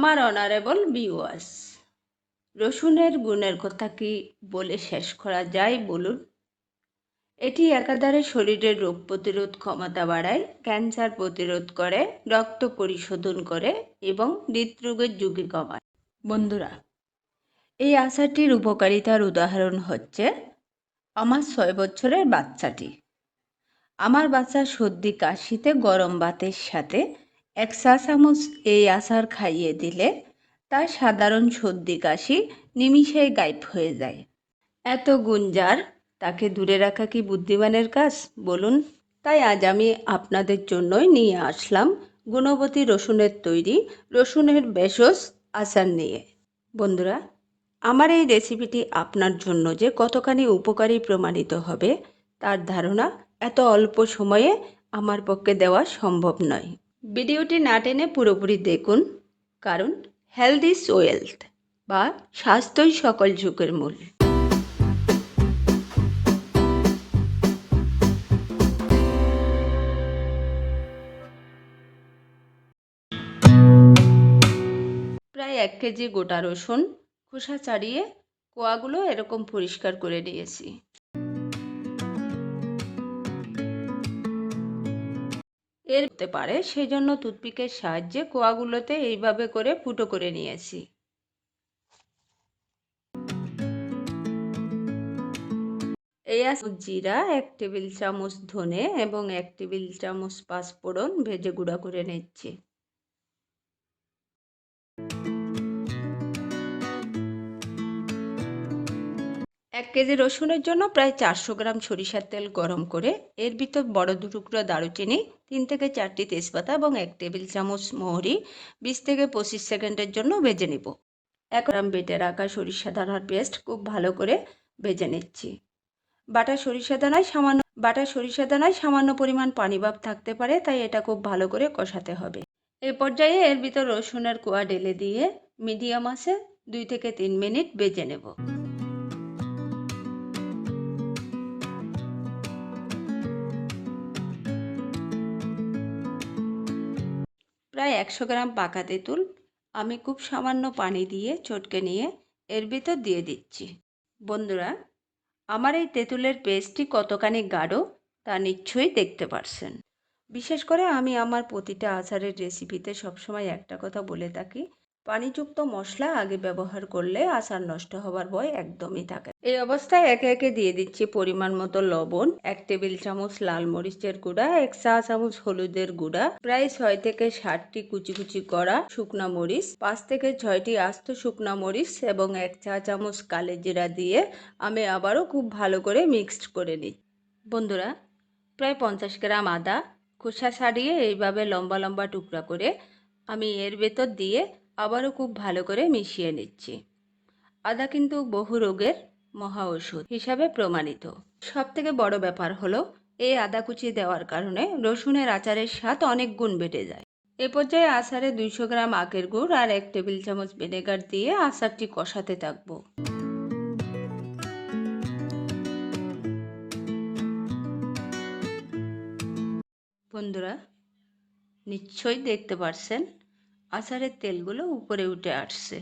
আমার honourable viewers রসুনের গুণের কথা কি বলে শেষ করা যায় বলুন? এটি একাধারে শরীরের রোগ প্রতিরোধ ক্ষমতা বাড়ায়, ক্যান্সার প্রতিরোধ করে, রক্ত পরিশোধন করে এবং হৃদরোগের ঝুঁকি কমায়। বন্ধুরা, এই আচারটির উপকারিতার উদাহরণ হচ্ছে, আমার ছয় বছরের বাচ্চাটি। আমার বাচ্চা সর্দি, কাশিতে, গরম ভাতের সাথে এক চা চামচ এই আচার খাইয়ে দিলে তার সাধারণ সর্দি কাশি নিমিষেই গায়েব হয়ে যায়। এত গুঞ্জার, তাকে দূরে রাখা কি বুদ্ধিমানের কাজ? বলুন। তাই আজ আমি আপনাদের জন্যই নিয়ে আসলাম গুণবতী রসুনের তৈরি রসুনের ভেষজ আচার নিয়ে। বন্ধুরা, আমার এই রেসিপিটি আপনার জন্য যে কতখানি উপকারী প্রমাণিত হবে, তার ধারণা এত অল্প সময়ে আমার পক্ষে দেওয়া সম্ভব নয়। ভিডিওটি না টেনে পুরোপুরি দেখুন, কারণ হেলথ ইজ ওয়েলথ বা স্বাস্থ্যই সকল ঝুঁকের মূল। প্রায় এক কেজি গোটা রসুন খোসা ছাড়িয়ে কোয়াগুলো এরকম পরিষ্কার করে নিয়েছি। এর হতে পারে সেই জন্য টুথপিকের সাহায্যে কোয়াগুলোতে এইভাবে করে ফুটো করে নিয়েছি। এই জিরা, এক টেবিল চামচ ধনে এবং এক টেবিল চামচ পাঁচফোড়ন ভেজে গুঁড়া করে নিচ্ছি। এক কেজি রসুনের জন্য প্রায় চারশো গ্রাম সরিষার তেল গরম করে এর ভিতর বড় দু টুকরো দারুচিনি, তিন থেকে চারটি তেজপাতা এবং এক টেবিল চামচ মহরি বিশ থেকে পঁচিশ সেকেন্ডের জন্য ভেজে নেব। এক গ্রাম বেটে রাখা সরিষা দানার পেস্ট খুব ভালো করে ভেজে নিচ্ছি। বাটা সরিষা দানায় সামান্য, বাটা সরিষা দানায় সামান্য পরিমাণ পানি ভাব থাকতে পারে, তাই এটা খুব ভালো করে কষাতে হবে। এ পর্যায়ে এর ভিতর রসুনের কোয়া ঢেলে দিয়ে মিডিয়াম আছে দুই থেকে তিন মিনিট বেজে নেব। প্রায় একশো গ্রাম পাকা তেঁতুল আমি খুব সামান্য পানি দিয়ে চটকে নিয়ে এর ভিতর দিয়ে দিচ্ছি। বন্ধুরা, আমার এই তেঁতুলের পেস্টটি কতখানি গাঢ় তা নিশ্চয়ই দেখতে পারছেন। বিশেষ করে আমি আমার প্রতিটা আচারের রেসিপিতে সবসময় একটা কথা বলে থাকি পানিযুক্ত মশলা আগে ব্যবহার করলে আচার নষ্ট হবার ভয় একদমই থাকে এই অবস্থায় একে একে দিয়ে দিচ্ছি পরিমাণ মতো লবণ, এক টেবিল চামচ লাল মরিচের গুঁড়া, এক চা চামচ হলুদের গুঁড়া, প্রায় ছয় থেকে ষাটটি কুচি কুচি করা শুকনা মরিচ, পাঁচ থেকে ছয়টি আস্ত শুকনা মরিচ এবং এক চা চামচ কালে জিরা দিয়ে আমি আবারও খুব ভালো করে মিক্সড করে নিই বন্ধুরা, প্রায় পঞ্চাশ গ্রাম আদা, খোসা ছাড়িয়ে এইভাবে লম্বা লম্বা টুকরা করে আমি এর ভেতর দিয়ে আবারও খুব ভালো করে মিশিয়ে নিচ্ছি। আদা কিন্তু বহু রোগের মহা ওষুধ হিসাবে প্রমাণিত। সব থেকে বড় ব্যাপার হলো, এই আদা কুচি দেওয়ার কারণে রসুনের আচারের স্বাদ অনেক গুণ বেড়ে যায়। এ পর্যায়ে আচারে দুইশো গ্রাম আখের গুড় আর এক টেবিল চামচ ভিনেগার দিয়ে আচারটি কষাতে থাকব। বন্ধুরা, নিশ্চয়ই দেখতে পারছেন আচারের তেলগুলো উপরে উঠে আসছে।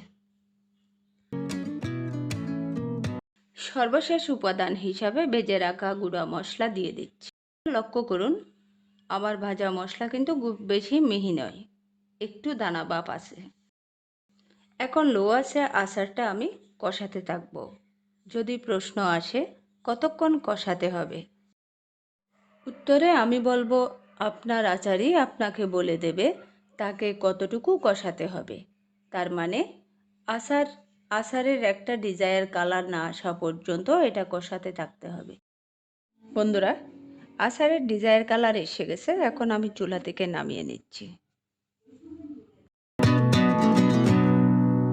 সর্বশেষ উপাদান হিসাবে বেজে রাখা গুঁড়া মশলা দিয়ে দিচ্ছি। লক্ষ্য করুন, আমার ভাজা মশলা কিন্তু বেশি মিহি নয়, একটু দানা বাপ আছে। এখন লো আছে আচারটা আমি কষাতে থাকব। যদি প্রশ্ন আসে, কতক্ষণ কষাতে হবে? উত্তরে আমি বলব, আপনার আচারই আপনাকে বলে দেবে তাকে কতটুকু কষাতে হবে? তার মানে আসার, আসারের একটা ডিজায়ার কালার না আসা পর্যন্ত এটা কষাতে থাকতে হবে। বন্ধুরা, আসারের ডিজায়ার কালার এসে গেছে, এখন আমি চুলা থেকে নামিয়ে নিচ্ছি।